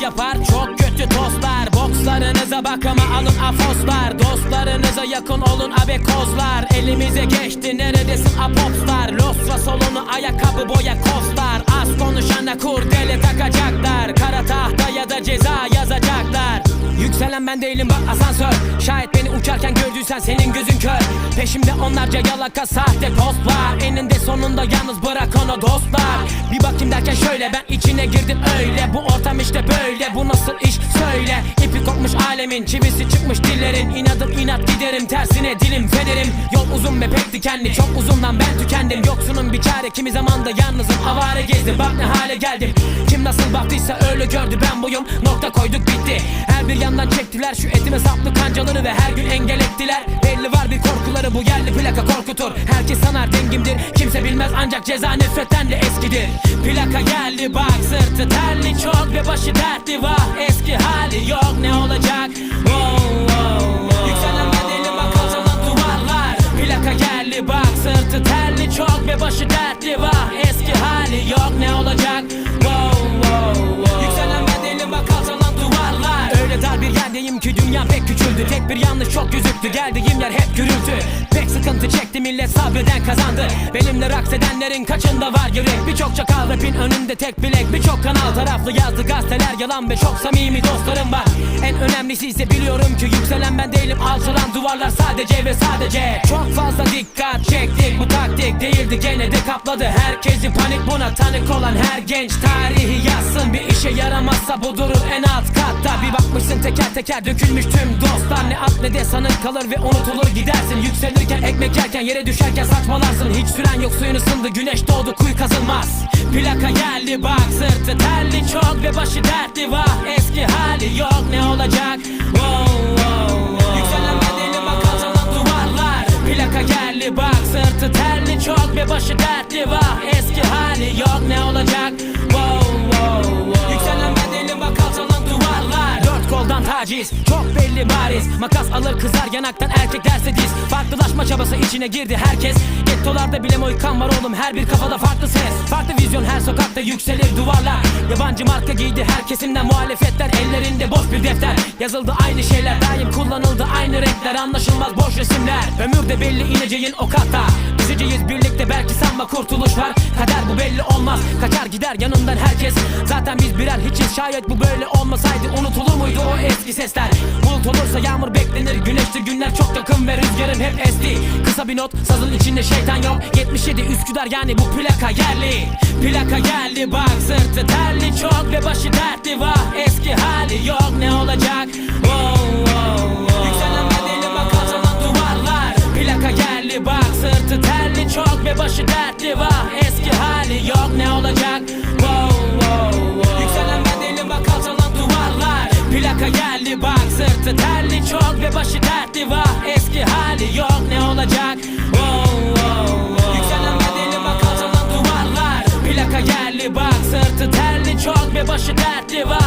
yapar çok kötü tostlar Bokslarınıza bakıma alın afoslar. Dostlarınıza yakın olun abekozlar Elimize geçti neredesin apopslar Losra solunu ayakkabı boya kostar Az konuşana kurdele takacaklar. Kara tahta ya da ceza yazacaklar. Yükselen ben değilim bak asansör. Şayet beni uçarken gördüysen senin gözün Peşimde onlarca yalaka sahte postlar Eninde sonunda yalnız bırak onu dostlar. Bir bakayım derken şöyle ben içine girdim öyle. Bu ortam işte böyle bu nasıl iş söyle. İpi kopmuş alemin çivisi çıkmış dillerin. İnadım inat giderim tersine dilim federim. Yol uzun ve pek dikenli çok uzundan ben tükendim. Yoksunun bir çare kimi zamanda yalnızım. Avare gezdim Bak ne hale geldim. Kim nasıl baktıysa öyle gördü ben buyum. Nokta koyduk bitti. Her bir yandan çektiler şu etime saplı kancaları Ve her gün engel ettiler Belli var bir korkuları bu yerli plaka korkutur. Herkes sanar dengimdir kimse bilmez ancak ceza nefretten de eskidir. Plaka geldi bak sırtı terli çok Ve başı dertli. Vah eski hali yok ne olacak? Wow, wow, wow. Yükselen bedeli bak alçalan duvarlar. Plaka geldi bak sırtı terli çok Ve başı dertli. Vah eski hali yok ne olacak gözüktü geldiğim yer hep gürültü. Pek sıkıntı çekti millet sabreden kazandı. Benimle raks edenlerin kaçında var yürek? Birçok çakal rapin önünde tek bilek. Birçok kanal taraflı yazdı gazeteler. Yalan Ve çok samimi dostlarım var. En önemlisi ise biliyorum ki yükselen ben değilim. Alçalan duvarlar sadece ve sadece. Çok gene de kapladı. Herkesi panik buna tanık olan her genç. Tarihi yazsın Bir işe yaramazsa bu durur en alt katta. Bir bakmışsın teker teker dökülmüş tüm dostlar. Ne at ne de sanır kalır ve unutulur gidersin. Yükselirken ekmek yerken yere düşerken saçmalarsın. Hiç süren yok suyun ısındı güneş doğdu kuyu kazılmaz. Plaka geldi bak sırtı terli çok ve başı dertli. Vah Eski hali yok ne olacak? Wow, wow, wow. Yükselen bedeli bak duvarlar. Plaka geldi bak sırtı terli çok ve başı dertli. Vah Eski hali yok ne olacak? Wow, wow, wow. Yükselen bedeli bak alçalan duvarlar. Dört koldan taciz çok belli bariz. Makas alır kızar yanaktan erkek derse diz. Farklılaşma çabası içine girdi herkes. Gettolarda bile moykan var oğlum her bir kafada farklı ses. Farklı vizyon her sokakta yükselir duvarlar. Yabancı marka giydi her kesimden muhalefetler Ellerinde Yazıldı aynı şeyler daim kullanıldı aynı renkler Anlaşılmaz boş resimler. Ömür de belli ineceğin o katta Düşeceğiz birlikte belki sanma kurtuluş var. Kader bu belli olmaz. Kaçar gider yanından herkes. Zaten biz birer hiçiz. Şayet bu böyle olmasaydı Unutulur muydu o eski sesler? Bulut olursa yağmur beklenir. Güneştir günler çok yakın ve rüzgarım hep esti. Kısa bir not sazın içinde şeytan yok. 77 Üsküdar yani bu plaka yerli. Plaka geldi bak sırtı terli. Çok ve başı dertli. Vah Eski hali yok. Ne olacak? Wow. Plaka geldi bak sırtı terli çok ve başı dertli vah Eski hali yok ne olacak? Wow, wow, wow. Yükselen bedeli bak alçalan duvarlar. Plaka geldi bak sırtı terli çok ve başı dertli vah